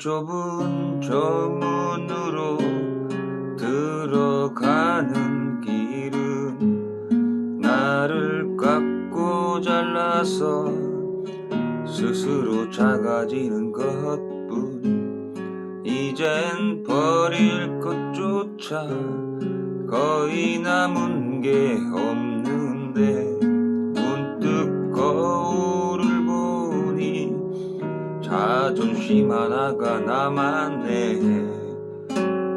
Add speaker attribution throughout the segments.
Speaker 1: 좁은 저 문으로 들어가는 길은 나를 깎고 잘라서 스스로 작아지는 것뿐. 이젠 버릴 것조차 거의 남은 게 없는 자존심 하나가 남았네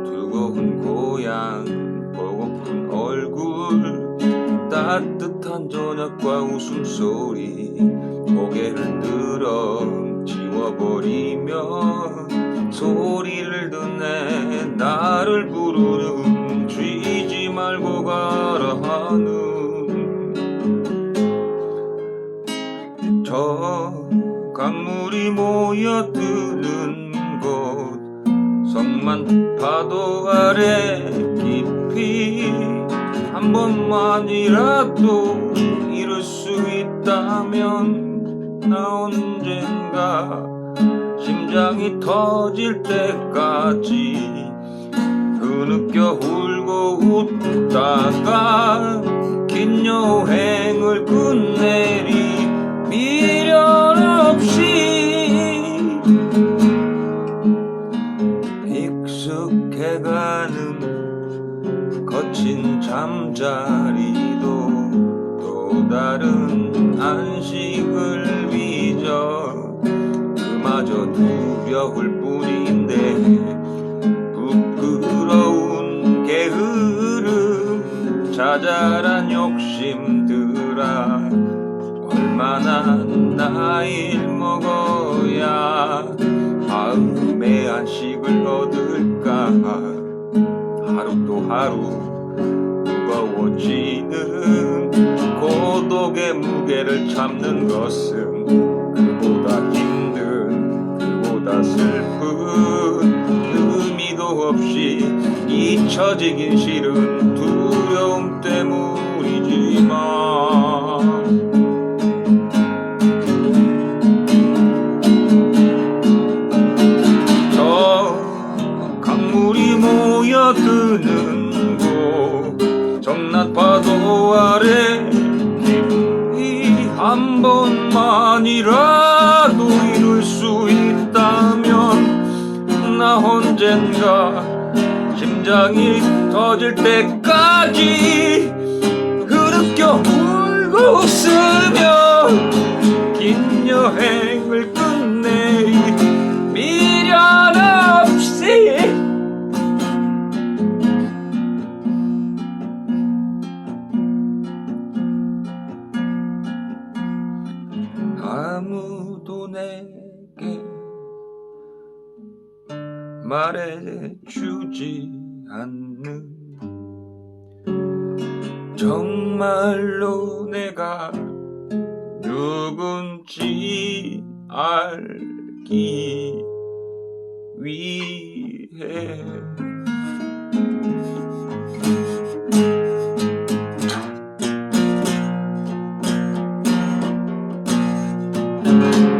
Speaker 1: 두고운 고향 보고픈 얼굴 따뜻한 저녁과 웃음소리 고개를 들어 지워버리며 소리를 듣네. 나를 부르는 쥐지 말고 가라 하는. 저 강물이 모여드는 곳. 성만 파도 아래 깊이 한 번만이라도 이룰 수 있다면 나 언젠가 심장이 터질 때까지 흐느껴 울고 웃다가 긴 여행을 끝내 거친 잠자리도 또 다른 안식을 빚어 그마저 두려울 뿐인데 부끄러운 게으름 자잘한 욕심들아 얼마나 나이를 먹어야 마음의 안식을 얻을까? 하루 또 하루 무게를 참는 것은 그보다 힘든 그보다 슬픈 의미도 없이 잊혀지긴 싫은 번만이라도 이룰 수 있다면 나 언젠가 심장이 터질 때까지 흐느껴 울고 웃으며 아무도 내게 말해주지 않는. 정말로 내가 누군지 알기 위해 Thank you.